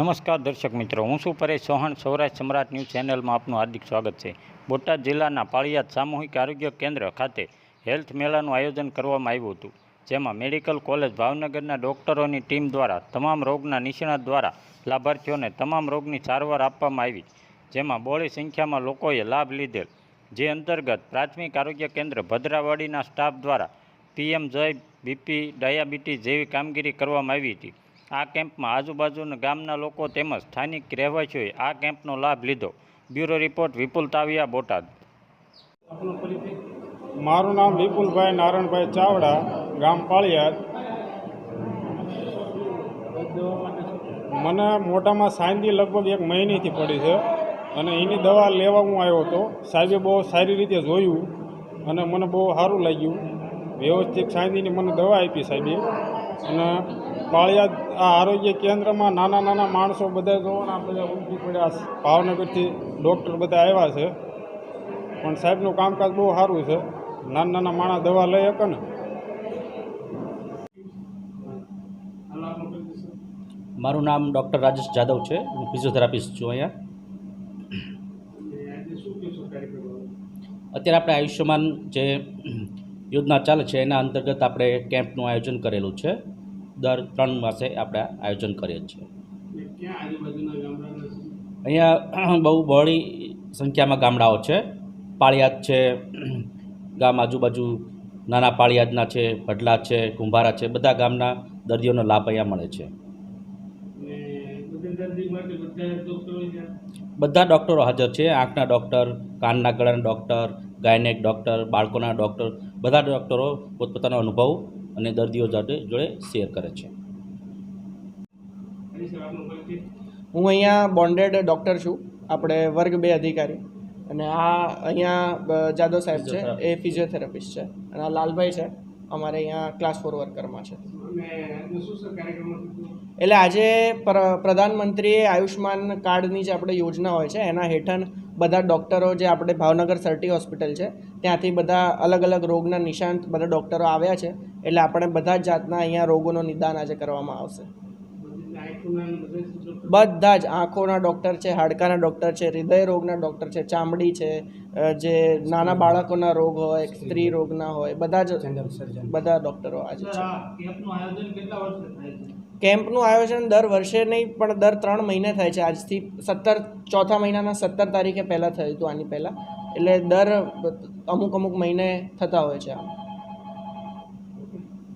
નમસ્કાર દર્શક મિત્રો, હું શું પરેશ ચૌહાણ, સૌરાષ્ટ્ર સમ્રાટ ન્યૂઝ ચેનલમાં આપનું હાર્દિક સ્વાગત છે. બોટાદ જિલ્લાના પાળિયાદ સામૂહિક આરોગ્ય કેન્દ્ર ખાતે હેલ્થ મેળાનું આયોજન કરવામાં આવ્યું હતું, જેમાં મેડિકલ કોલેજ ભાવનગરના ડોક્ટરોની ટીમ દ્વારા તમામ રોગના નિષ્ણાત દ્વારા લાભાર્થીઓને તમામ રોગની સારવાર આપવામાં આવી, જેમાં બોળી સંખ્યામાં લોકોએ લાભ લીધેલ. જે અંતર્ગત પ્રાથમિક આરોગ્ય કેન્દ્ર ભદ્રાવાડીના સ્ટાફ દ્વારા પીએમ જય બીપી ડાયાબિટીસ જેવી કામગીરી કરવામાં આવી હતી. આ કેમ્પમાં આજુબાજુના ગામના લોકો તેમજ સ્થાનિક રહેવાસીઓએ આ કેમ્પનો લાભ લીધો. Bureau report Vipul Taviya, Botad. મારું નામ વિપુલભાઈ નારાયણભાઈ ચાવડા, ગામ પાળિયાદ. મને મોઢામાં સાંદી લગભગ એક મહિનેથી પડી છે અને એની દવા લેવા હું આવ્યો હતો. સાહેબે બહુ સારી રીતે જોયું અને મને બહુ સારું લાગ્યું. વ્યવસ્થિત સાંદીની મને દવા આપી સાહેબે. અને પાળિયાદ આ આરોગ્ય કેન્દ્રમાં નાના નાના માણસો બધા જોવાના બધા ઉમટી પડ્યા ભાવનગરથી ડૉક્ટર બધા આવ્યા છે. પણ સાહેબનું કામકાજ બહુ સારું છે. નાના નાના માણસ દવા લઈ શકે ને. મારું નામ ડૉક્ટર રાજેશ જાદવ છે. હું ફિઝિયોથેરાપિસ્ટ છું અહીંયા. અત્યારે આપણે આયુષ્યમાન જે યોજના ચાલે છે, એના અંતર્ગત આપણે કેમ્પનું આયોજન કરેલું છે. દર ત્રણ માસે આપણે આયોજન કરીએ છીએ. અહીંયા બહુ બહોળી સંખ્યામાં ગામડાઓ છે. પાળિયાદ છે ગામ આજુબાજુ નાના પાળિયાદના છે ભડલા છે કુંભારા છે બધા ગામના દર્દીઓનો લાભ અહીંયા મળે છે. બધા ડૉક્ટરો હાજર છે. આંખના ડૉક્ટર કાનના ગળાના ડૉક્ટર ગાયનેક ડૉક્ટર બાળકોના ડૉક્ટર બધા ડૉક્ટરો પોતપોતાનો અનુભવ અને દર્દીઓ જોડે જોડે શેર કરે છે. હું અહીંયા બોન્ડેડ ડૉક્ટર છું. આપણે વર્ગ બે અધિકારી. અને આ અહીંયા જાદવ સાહેબ છે. એ ફિઝિયોથેરાપિસ્ટ છે. અને આ લાલભાઈ છે. અમારે અહીંયા ક્લાસ ફોર વર્કરમાં છે. એટલે આજે પ્રધાનમંત્રીએ આયુષ્માન કાર્ડની જે આપણે યોજના હોય છે, એના હેઠળ બધા ડૉક્ટરો જે આપણે ભાવનગર સર્ટી હોસ્પિટલ છે, ત્યાંથી બધા અલગ અલગ રોગના નિશાંત બધા ડૉક્ટરો આવ્યા છે, એટલે આપણે બધા જ જાતના અહીંયા રોગોનું નિદાન આજે કરવામાં આવશે. બધા જ આંખોના ડૉક્ટર છે હાડકાના ડૉક્ટર છે હૃદય રોગના ડૉક્ટર છે ચામડી છે જે નાના બાળકોના રોગ હોય સ્ત્રી રોગના હોય બધા જ બધા ડૉક્ટરો આજે છે? કેમ્પનું આયોજન દર વર્ષે નહીં પણ દર ત્રણ મહિને થાય છે. આજથી સત્તર ચોથા મહિનાના સત્તર તારીખે પહેલાં થયું હતું આની પહેલાં. એટલે દર અમુક અમુક મહિને થતા હોય છે આમ.